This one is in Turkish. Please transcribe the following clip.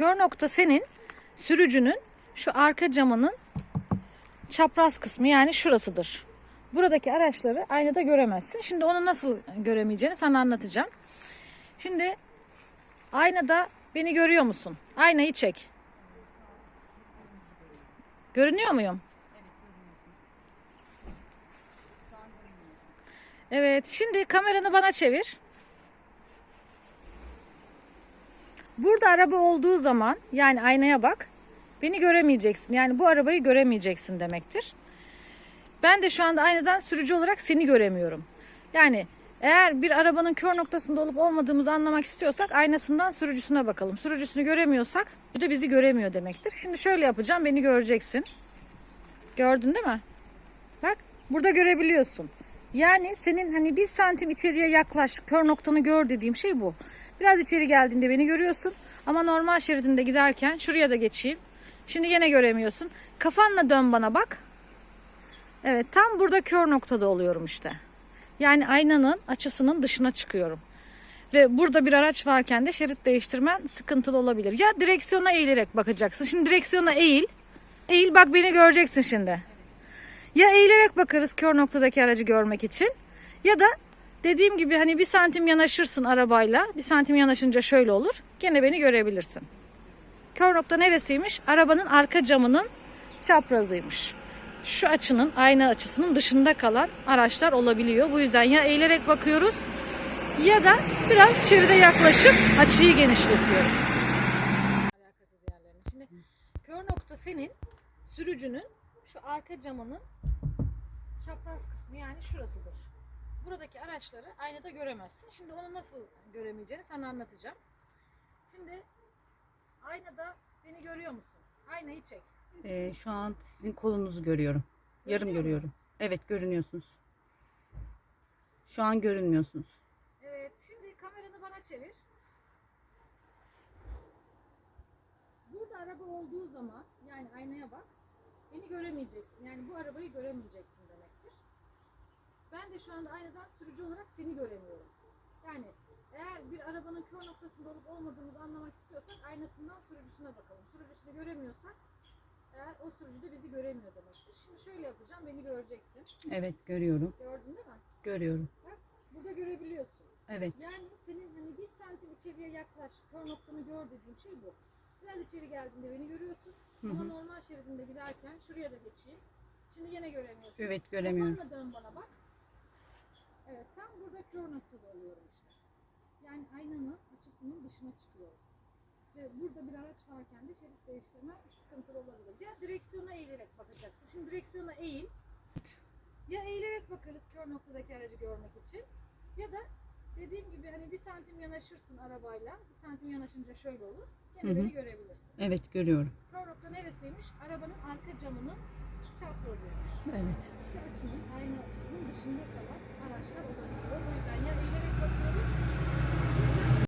Kör nokta senin sürücünün şu arka camının çapraz kısmı yani şurasıdır. Buradaki araçları aynada göremezsin. Şimdi onu nasıl göremeyeceğini sana anlatacağım. Şimdi aynada beni görüyor musun? Aynayı çek. Görünüyor muyum? Evet, şimdi kameranı bana çevir. Burada araba olduğu zaman yani aynaya bak. Beni göremeyeceksin. Yani bu arabayı göremeyeceksin demektir. Ben de şu anda aynadan sürücü olarak seni göremiyorum. Yani eğer bir arabanın kör noktasında olup olmadığımızı anlamak istiyorsak aynasından sürücüsüne bakalım. Sürücüsünü göremiyorsak bu da bizi göremiyor demektir. Şimdi şöyle yapacağım. Beni göreceksin. Gördün değil mi? Bak burada görebiliyorsun. Yani senin hani bir santim içeriye yaklaş, kör noktanı gör dediğim şey bu. Biraz içeri geldiğinde beni görüyorsun. Ama normal şeridinde giderken şuraya da geçeyim. Şimdi yine göremiyorsun. Kafanla dön bana bak. Evet tam burada kör noktada oluyorum işte. Yani aynanın açısının dışına çıkıyorum. Ve burada bir araç varken de şerit değiştirmen sıkıntılı olabilir. Ya direksiyona eğilerek bakacaksın. Şimdi direksiyona eğil. Eğil bak beni göreceksin şimdi. Ya eğilerek bakarız kör noktadaki aracı görmek için. Ya da dediğim gibi hani bir santim yanaşırsın arabayla. Bir santim yanaşınca şöyle olur. Gene beni görebilirsin. Kör nokta neresiymiş? Arabanın arka camının çaprazıymış. Şu açının, ayna açısının dışında kalan araçlar olabiliyor. Bu yüzden ya eğilerek bakıyoruz ya da biraz şeride yaklaşıp açıyı genişletiyoruz. Alakasız. Şimdi kör nokta senin sürücünün şu arka camının çapraz kısmı yani şurasıdır. Buradaki araçları aynada göremezsin. Şimdi onu nasıl göremeyeceğini sana anlatacağım. Şimdi aynada beni görüyor musun? Aynayı çek. Ee, şu an sizin kolunuzu görüyorum. Yarım Görünüyor mu? görüyorum. Evet görünüyorsunuz. Şu an görünmüyorsunuz. Evet, şimdi kameranı bana çevir. Burada araba olduğu zaman, yani aynaya bak, beni göremeyeceksin. Yani bu arabayı göremeyeceksin demektir. Ben de şu anda aynadan sürücü olarak seni göremiyorum. Yani eğer bir arabanın kör noktasında olup olmadığımızı anlamak istiyorsak aynasından sürücüsüne bakalım. Sürücüsünü göremiyorsak eğer o sürücü de bizi göremiyor demektir. Şimdi şöyle yapacağım, beni göreceksin. Evet görüyorum. Gördün değil mi? Görüyorum. Bak, burada görebiliyorsun. Evet. Yani senin hani bir santim içeriye yaklaş, kör noktanı gör dediğim şey bu. Biraz içeri geldiğinde beni görüyorsun. Hı Ama normal şeridinde giderken şuraya da geçeyim. Şimdi yine göremiyorsun. Evet göremiyorum. Kafanla dön bana bak. Evet tam burada kör noktada oluyorum işte. Yani aynanın açısının dışına çıkıyorum. Ve burada bir araç varken de şerit değiştirme sıkıntılı olabilir. Ya direksiyona eğilerek bakacaksın. Şimdi direksiyona eğil. Ya eğilerek bakarız kör noktadaki aracı görmek için. Ya da dediğim gibi hani bir santim yanaşırsın arabayla. Bir santim yanaşınca şöyle olur. Gene beni görebilirsin. Evet görüyorum. Kör nokta neresiymiş? Arabanın arka camının çaprazıymış. Evet. Şu açının aynı açısının dışında kalan araçlar olabiliyor.